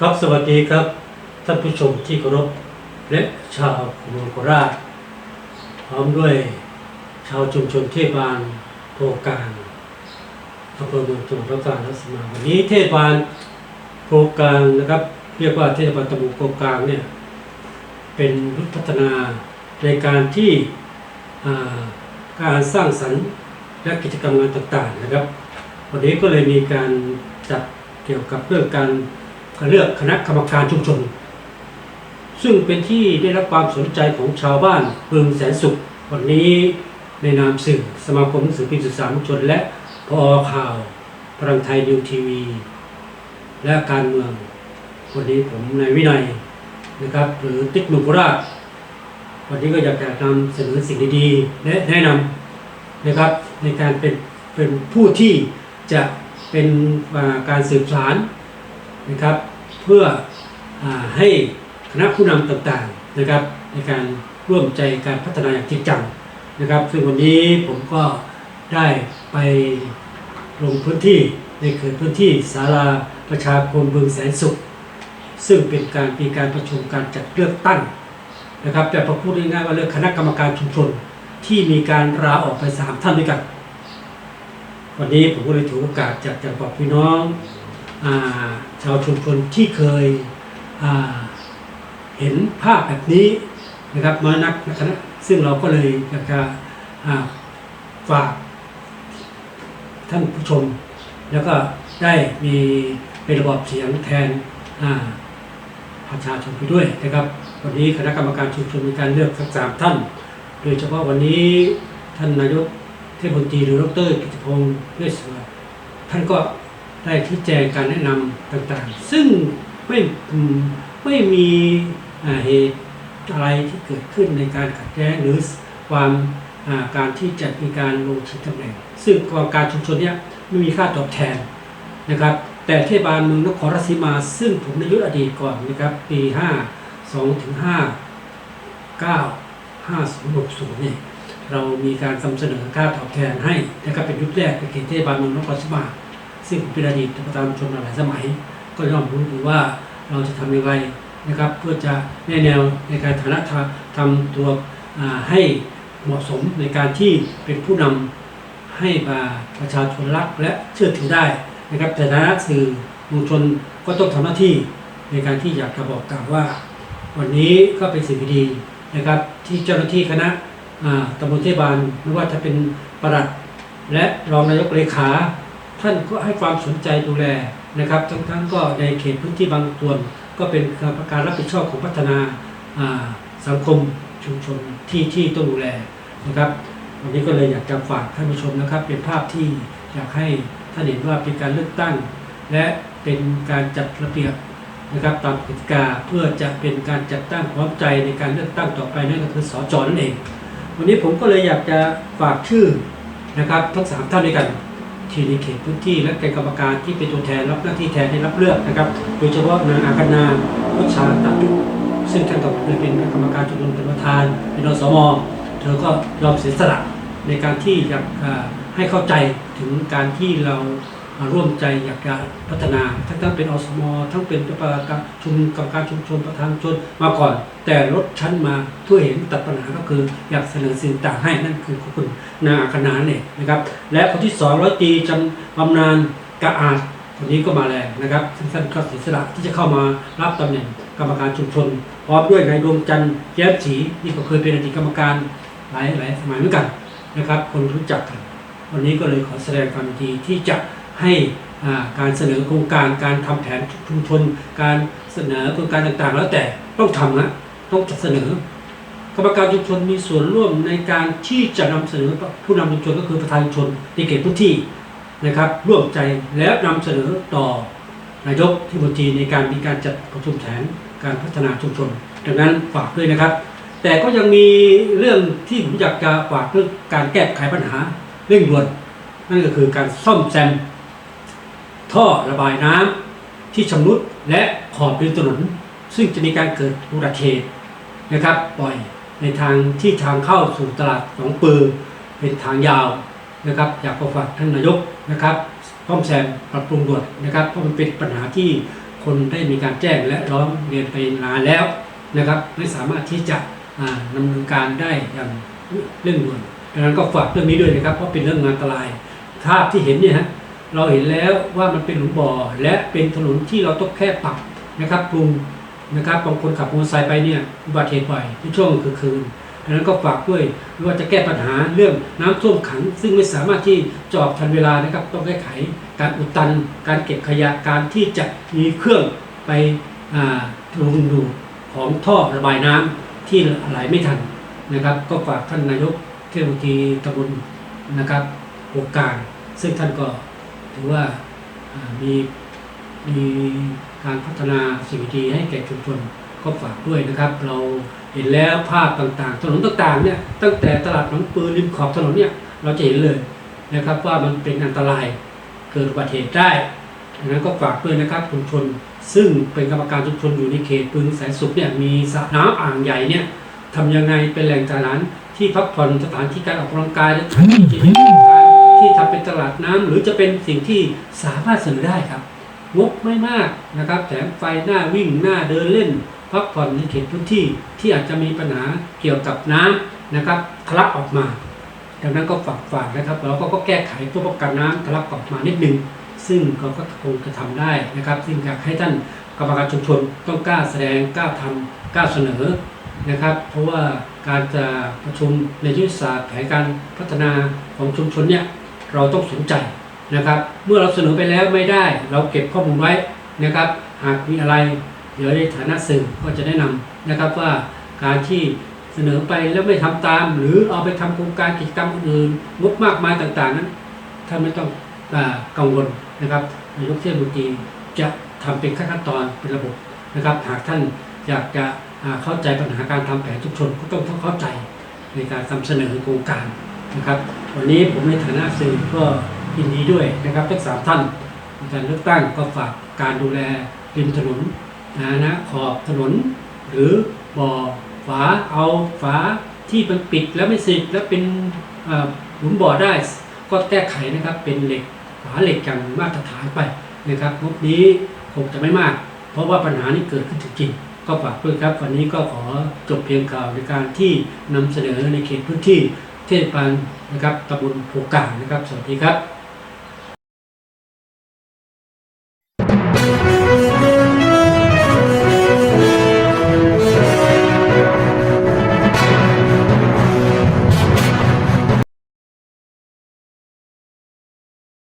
ครับสวัสดีครับ ท่านผู้ชมที่เคารพและชาวเมืองโคราชพร้อมด้วยชาวชุมชนเทศบาลโพกลางอำเภอเมืองจังหวัดพระกาฬรัศมาวันนี้เทศบาลโพกลางนะครับ เรียกว่าเทศบาลตำบลโพกลางเนี่ยเป็นรุพัฒนาในการที่การสร้างสรรค์และกิจกรรมงานต่างๆนะครับ วันนี้ก็เลยมีการจัดเกี่ยวกับเรื่องการ เลือกคณะกรรมการชุมชน ซึ่งเป็นที่ได้รับความสนใจของชาวบ้านเพืองแสนสุข วันนี้ในนามสื่อสมาคมหนังสือพิมพ์สื่อสารมวลชน และพอข่าวพลังไทยนิวทีวี และการเมือง วันนี้ผมนายวินัยนะครับ หรือติ๊กหนุโคราชวันนี้ก็อยากจะนำเสนอสิ่งดีๆและแนะนำนะครับในการเป็นเป็นผู้ที่จะเป็นาการสืบสาร นะครับ เพื่ออให้คณะผู้นำต่างๆนะครับ ในการร่วมใจการพัฒนาอย่างจริงจังนะครับ ซึ่งวันนี้ผมก็ได้ไปลงพื้นที่ในเขตพื้นที่ศาลาประชาคมบึงแสนสุข ซึ่งเป็นการมีการประชุมการจัดเลือกตั้งนะครับแต่พอพูดง่ายๆว่าเลือกคณะกรรมการชุมชนที่มีการลาออกไปสามท่านด้วยกัน วันนี้ผมก็เลยถือโอกาสจะจะบอกพี่น้อง ชาวชุมชนที่เคยเห็นภาพแบบนี้นะครับมานักนะคณะซึ่งเราก็เลยอยากจะฝากท่านผู้ชม แล้วก็ได้มีเป็นระบบเสียงแทนประชาชนไปด้วยนะครับ วันนี้คณะกรรมการชุมชนมีการเลือกสักสามท่าน โดยเฉพาะวันนี้ท่านนายกเทพมนตรีหรือดรกิติพงศ์เวชสวัสดิ์ท่านก็ ได้ชี้แจงการแนะนำต่างๆ ซึ่งไม่ไม่มีเหตุอะไรที่เกิดขึ้นในการขัดแย้งหรือความาการที่จะมีการลงชิงตำแหน่ง ซึ่งกรรมการชุมชนเนี้ยไม่มีค่าตอบแทนนะครับ แต่เทศบาลเมืองนครราชสีมา ซึ่งผมในยุคอดีตก่อนนะครับ ปี5 2ถึง5 9 5060เนี่ยเรามีการนำเสนอค่าตอบแทนให้นะครับเป็นยุคแรกในเขตเทศบาลเมืองนครสวรรค์ ซึ่งเป็นอดีตประธานชมหลายสมัย ก็ย่อมรู้ดีว่าเราจะทำอย่างไรนะครับ เพื่อจะแนแนวในการฐานะทำตัวให้เหมาะสมในการที่เป็นผู้นำให้มาประชาชนรักและเชื่อถือได้นะครับแต่ฐานะสื่อมวลชนก็ต้องทำหน้าที่ในการที่อยากจะบอกกล่าวว่า วันนี้ก็เป็นสิ่งดีนะครับ ที่เจ้าหน้าที่คณะตำบลเทศบาลไม่ว่าจะเป็นประหลัด และรองนายกเลขา ท่านก็ให้ความสนใจดูแลนะครับ ทั้งทั้งก็ในเขตพื้นที่บางส่วน ก็เป็นการรับผิดชอบของพัฒนาสังคมชุมชนที่ที่ต้องดูแลนะครับวันนี้ก็เลยอยากจะฝากท่านผู้ชมนะครับ เป็นภาพที่อยากให้ท่านเห็นว่าเป็นการเลือกตั้ง และเป็นการจัดระเบียบนะครับตามกติกาเพื่อจะเป็นการจัดตั้งพร้อมใจในการเลือกตั้งต่อไปนั่นก็คือสจนั่นเอง วันนี้ผมก็เลยอยากจะฝากชื่อนะครับทั้งสามท่านด้วยกัน ที่ในเขตพื้นที่และเป็นกรรมการที่เป็นตัวแทนรับหน้าที่แทนได้รับเลือกนะครับ โดยเฉพาะนางอาคณาวัชาตัดซึ่งท่านก็เคยเป็นกรรมการชุมชนเป็นประธานเป็นอสมเธอก็ยอมเสียสละในการที่อยากให้เข้าใจถึงการที่เรา ร่วมใจอยากจะพัฒนา ทั้งทั้งเป็นอสมทั้งเป็นประธาชุมกรรมการชุมชนประธานชนมาก่อน แต่ลดชั้นมาเพื่อเห็นตัดปัญหาก็คืออยากเสนอสิ่งต่างให้นั่นคือคุณนาคณาเนี่ยนะครับ และคนที่สองร้อยตีจำบำนาญกะอาจคนนี้ก็มาแรงนะครับซึ่งท่านก็เสียสละที่จะเข้ามารับตำแหน่งกรรมการชุมชนพร้อมด้วยนายดวงจันทร์แย้มศรีนี่ก็เคยเป็นอดีตกรรมการหลายหลายสมัยเหมือนกันนะครับ คนรู้จักกันวันนี้ก็เลยขอแสดงความยินดีที่จะ ให้การเสนอโครงการการทำแผนชุมชนการเสนอโครงการต่างๆ แล้วแต่ต้องทำนะต้องจัดเสนอกรรมการชุมชนมีส่วนร่วมในการที่จะนำเสนอผู้นำชุมชนก็คือประธานชุมชนในเขตพื้นที่นะครับ ร่วมใจแล้วนำเสนอต่อนายกที่บดีในการมีการจัดประชุมแผนการพัฒนาชุมชน ดังนั้นฝากด้วยนะครับ แต่ก็ยังมีเรื่องที่ผมอยากจะฝากเรื่องการแก้ไขปัญหาเร่งด่วน นั่นก็คือการซ่อมแซม ท่อระบายน้ำที่ชำรุดและขอบริมถนนซึ่งจะมีการเกิดอุบัติเหตุนะครับปล่อยในทางที่ทางเข้าสู่ตลาดหนองปือเป็นทางยาวนะครับ อยากขอฝากท่านนายกนะครับซ่อมแซมปรับปรุงด่วนนะครับเพราะมันเป็นปัญหาที่คนได้มีการแจ้งและร้องเรียนไปนานแล้วนะครับ ไม่สามารถที่จะอ่าดำเนินการได้อย่างเร่งด่วนดังนั้นก็ฝากเรื่องนี้ด้วยนะครับเพราะเป็นเรื่องอันตรายภาพที่เห็นเนี่ยฮะ เราเห็นแล้วว่ามันเป็นหลุมบ่อและเป็นถนนที่เราต้องแค่ปรับนะครับปรุงนะครับบางคนขับมอเตอร์ไซค์ไปเนี่ยอุบัติเหตุบ่อยในช่วงกลางคืนดังนั้นก็ฝากด้วยไม่ว่าจะแก้ปัญหาเรื่องน้ำท่วมขัง ซึ่งไม่สามารถที่จออกทันเวลานะครับ ต้องแก้ไขการอุดตัน การเก็บขยะการที่จะมีเครื่องไปอ่าลงดูของท่อระบายน้ำที่ไหลไม่ทันนะครับ ก็ฝากท่านนายกเทศมนตรีตำบลนะครับโอกการซึ่งท่านก็ ถือว่ามีมีการพัฒนาสิ่งดีให้แก่ชุมชนก็ฝากด้วยนะครับ เราเห็นแล้วภาพต่างๆ ถนนต่างๆเนี่ยตั้งแต่ตลาดหนองปือริมขอบถนนเนี่ยเราจะเห็นเลยนะครับว่ามันเป็นอันตรายเกิดอุบัติเหตุได้ดังนั้นก็ฝากด้วยนะครับชุมชน ซึ่งเป็นกรรมการชุมชนอยู่ในเขตปึงแสนสุขเนี่ยมีสระน้ำอ่างใหญ่เนี่ยทำยังไงเป็นแหล่งสถานที่พักผ่อนสถานที่การออกกำลังกายและสถานที่กิจกรรม ที่ทำเป็นตลาดน้ำหรือจะเป็นสิ่งที่สามารถเสนอได้ครับ งบไม่มากนะครับ แถมไฟหน้าวิ่งหน้าเดินเล่นพักผ่อนในเขตพื้นที่ที่อาจจะมีปัญหาเกี่ยวกับน้ำนะครับทะลักออกมาดังนั้นก็ฝากฝากนะครับเราก็ก็แก้ไขเพื่อป้องกันน้ำทะลักออกมานิดนึงซึ่งเราก็คงจะทำได้นะครับ ซึ่งอยากให้ท่านกรรมการชุมชนต้องกล้าแสดงกล้าทำกล้าเสนอนะครับ เพราะว่าการจะประชุมในยุทธศาสตร์แผนการพัฒนาของชุมชนเนี่ย เราต้องสนใจนะครับ เมื่อเราเสนอไปแล้วไม่ได้ เราเก็บข้อมูลไว้นะครับ หากมีอะไรเดี๋ยวในฐานะสื่อก็จะแนะนำนะครับว่าการที่เสนอไปแล้วไม่ทำตาม หรือเอาไปทำโครงการกิจกรรมอื่นๆงบมากมายต่างๆนั้นท่านไม่ต้องอกังวลนะครับนายกเทศมนตรีจะทำเป็นขั้นตอนเป็นระบบนะครับ หากท่านอยากจะเข้าใจปัญหาการทำแผนชุมชนก็ต้องเข้าใจในการนำเสนอโครงการ นะครับ วันนี้ผมในฐานะสื่อก็ยินดีด้วยนะครับทั้งสามท่านในการเลือกตั้งก็ฝากการดูแลริมถนนนะนะขอบถนน หรือบ่อฝาเอาฝาที่มันปิดแล้วไม่สิแล้วเป็นหลุมบ่อได้ ก็แก้ไขนะครับเป็นเหล็กฝาเหล็กอย่างมาตรฐานไปนะครับงบนี้คงจะไม่มาก เพราะว่าปัญหานี้เกิดขึ้นจริงก็ฝากด้วยครับ วันนี้ก็ขอจบเพียงข่าวในการที่นำเสนอในเขตพื้นที่ เทศบาลนะครับตำบลโพกลางนะครับ สวัสดีครับ